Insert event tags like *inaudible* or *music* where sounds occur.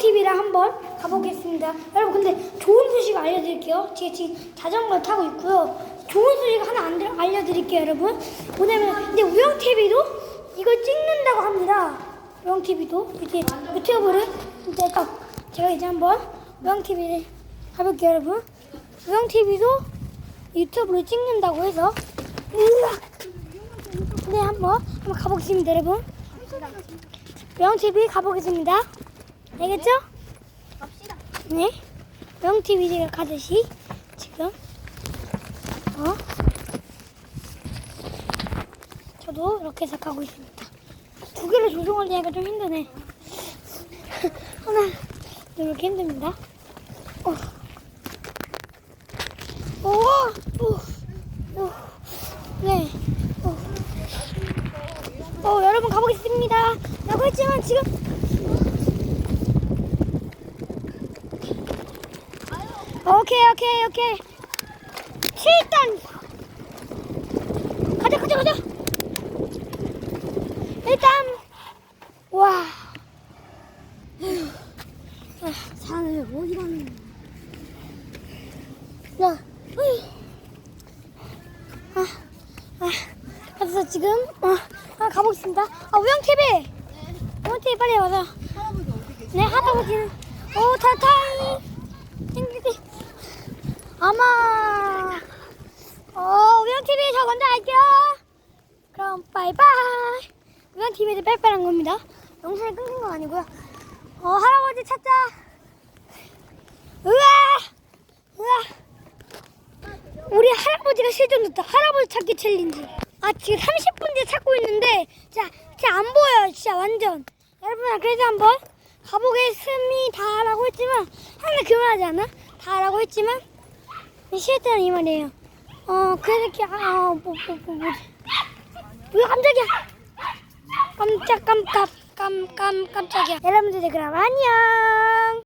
우영TV를 한번 가보겠습니다. 여러분, 근데 좋은 소식 알려드릴게요. 제가 지금 자전거 타고 있고요. 좋은 소식 하나 알려드릴게요, 여러분. 뭐냐면, 근데 우영TV도 이걸 찍는다고 합니다. 우영TV도. 이제 유튜브를, 이제 딱, 제가 이제 한번 우영TV를 가볼게요, 여러분. 우영TV도 유튜브를 찍는다고 해서! 네, 한번, 한번 가보겠습니다, 여러분. 명TV 가보겠습니다. 알겠죠? 갑시다. 네. 명TV 제가 가듯이 지금 어 저도 이렇게 해서 가고 있습니다. 두 개를 조종하려니까 좀 힘드네. *laughs* 하나 이렇게 힘듭니다. 어. 오, 오, 오, 네. 오. 어, 여러분 가보겠습니다. 라고 했지만 지금 오케이 오케이 오케이. 7단. 가자 가자 가자. 일단 와. 아, 산을 어디 가는 거야? 야. 아, 아, 그래서 지금 어, 아, 가보겠습니다. 아 우영TV. 우영TV 빨리 와서? 네, 할아버지는 오 타타이 아마 어 우영 TV 저 먼저 할게요. 그럼 바이바이. 우영 TV도 빼빼한 겁니다. 영상이 끊긴 건 아니고요. 어 할아버지 찾자. 으아 으아 우리 할아버지가 실종됐다. 할아버지 찾기 챌린지. 아 지금 30분째 찾고 있는데 자, 진짜 안 보여요. 진짜 완전. 여러분 그래도 한번 가보겠습니다라고 했지만 하나 그만하지 않아? 다라고 했지만 싫다는 이 말이에요. 어 그래서 이렇게 아뭐 뭐 뭐, 뭐지? 왜 깜짝이야? 깜짝 깜깜 깜깜 깜짝이야. 여러분들 그럼 안녕.